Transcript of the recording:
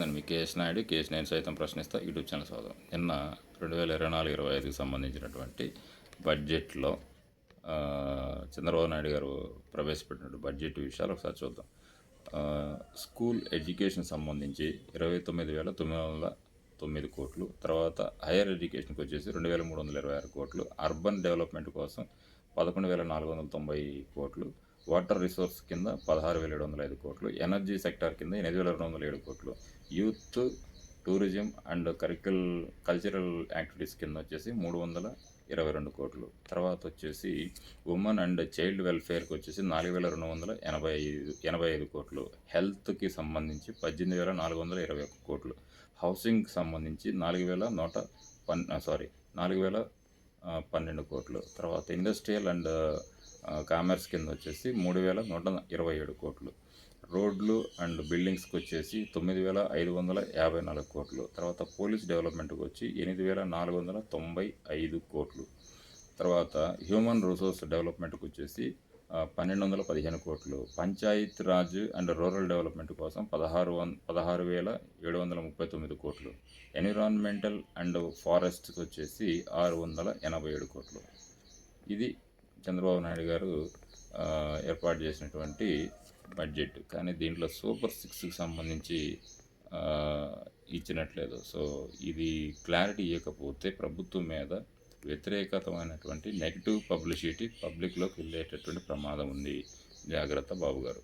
నేను మీ KS Naidu KS నేను సైతం ప్రశ్నిస్తా. యూట్యూబ్ ఛానల్ సోదరం నిన్న రెండు వేల ఇరవై నాలుగు ఇరవై ఐదుకి సంబంధించినటువంటి బడ్జెట్లో చంద్రబాబు నాయుడు గారు ప్రవేశపెట్టిన బడ్జెట్ విషయాలు ఒకసారి చూద్దాం. స్కూల్ ఎడ్యుకేషన్ సంబంధించి ఇరవై తొమ్మిది వేల తొమ్మిది వందల తొమ్మిది కోట్లు తర్వాత హైయర్ ఎడ్యుకేషన్కి వచ్చేసి రెండు వేల మూడు వందల ఇరవై ఆరు కోట్లు అర్బన్ డెవలప్మెంట్ కోసం పదకొండు వేల నాలుగు వందల తొంభై కోట్లు వాటర్ రిసోర్స్ కింద పదహారు వేల ఏడు వందల ఐదు కోట్లు ఎనర్జీ సెక్టార్ కింద ఎనిమిది వేల రెండు వందల ఏడు కోట్లు. Youth tourism and curricular cultural activities కింద వచ్చేసి మూడు వందల ఇరవై రెండు కోట్లు. తర్వాత వచ్చేసి ఉమెన్ అండ్ చైల్డ్ వెల్ఫేర్కి వచ్చేసి నాలుగు వేల రెండు వందల ఎనభై ఐదు ఎనభై ఐదు కోట్లు. హెల్త్కి సంబంధించి పద్దెనిమిది వేల నాలుగు వందల ఇరవై ఒక్క కోట్లు. హౌసింగ్కి సంబంధించి నాలుగు వేల నూట పన్ సారీ నాలుగు వేల పన్నెండు కోట్లు. తర్వాత ఇండస్ట్రియల్ అండ్ కామర్స్ కింద వచ్చేసి మూడు వేల నూట ఇరవై ఏడు కోట్లు. రోడ్లు అండ్ బిల్డింగ్స్కి వచ్చేసి తొమ్మిది వేల ఐదు వందల యాభై నాలుగు కోట్లు. తర్వాత పోలీస్ డెవలప్మెంట్కి వచ్చి ఎనిమిది వేల నాలుగు వందల తొంభై ఐదు కోట్లు. తర్వాత హ్యూమన్ రిసోర్స్ డెవలప్మెంట్కి వచ్చేసి పన్నెండు వందల పదిహేను కోట్లు. Panchayat Raj and rural development కోసం పదహారు వన్ పదహారు వేల ఏడు వందల ముప్పై తొమ్మిది కోట్లు. ఎన్విరాన్మెంటల్ అండ్ ఫారెస్ట్కి వచ్చేసి ఆరు వందల ఎనభై ఏడు కోట్లు. ఇది చంద్రబాబు నాయుడు గారు ఏర్పాటు చేసినటువంటి బడ్జెట్. కానీ దీంట్లో సూపర్ సిక్స్కి సంబంధించి ఇచ్చినట్లేదు. సో ఇది క్లారిటీ ఇవ్వకపోతే ప్రభుత్వం మీద వ్యతిరేకతమైనటువంటి నెగిటివ్ పబ్లిసిటీ పబ్లిక్లోకి వెళ్ళేటటువంటి ప్రమాదం ఉంది. జాగ్రత్త బాబు గారు.